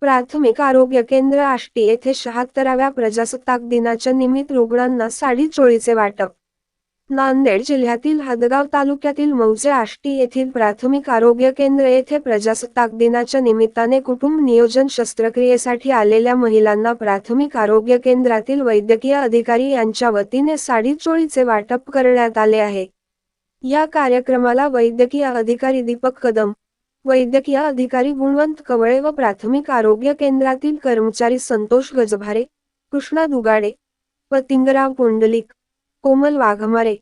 प्राथमिक आरोग्य केंद्र आष्टी येथे शहात्तराव्या प्रजासत्ताक दिनाच्या निमित्त रुग्णांना साडी चोळीचे वाटप. नांदेड जिल्ह्यातील हदगाव तालुक्यातील मौजे आष्टी येथील प्राथमिक आरोग्य केंद्र येथे प्रजासत्ताक दिनाच्या निमित्ताने कुटुंब नियोजन शस्त्रक्रियेसाठी आलेल्या महिलांना प्राथमिक आरोग्य केंद्रातील वैद्यकीय अधिकारी यांच्या वतीने साडी चोळीचे वाटप करण्यात आले आहे. या कार्यक्रमाला वैद्यकीय अधिकारी दीपक कदम वैद्यकीय अधिकारी गुणवंत कवळे व प्राथमिक आरोग्य केंद्रातील कर्मचारी संतोष गजभारे कृष्णा दुगाडे पतिंगराव कुंडलिक कोमल वाघमारे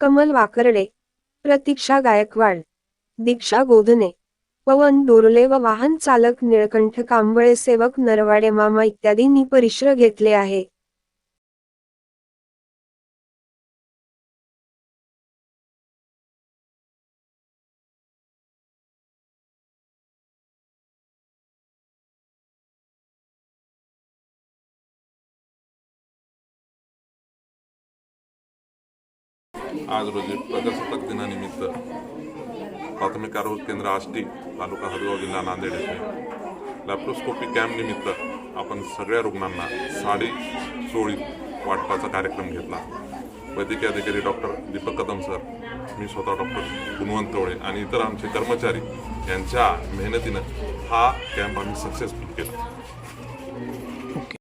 कमल वाकर्डे प्रतीक्षा गायकवाड दीक्षा गोधने पवन दोरले व वाहन चालक निळकंठ कांबळे सेवक नरवाडे मामा इत्यादींनी परिश्र घेतले आहे. आज रोजी प्रजासत्ताक दिनानिमित्त प्राथमिक आरोग्य केंद्र आष्टी तालुका हदगाव जिल्हा नांदेड येथे लॅप्रोस्कोपी कॅम्प निमित्त आपण सगळ्या रुग्णांना साडी चोळी वाटपाचा कार्यक्रम घेतला. वैद्यकीय अधिकारी डॉक्टर दीपक कदम सर मी स्वतः डॉक्टर गुणवंत तोळे आणि इतर आमचे कर्मचारी यांच्या मेहनतीनं हा कॅम्प आम्ही सक्सेसफुल केला.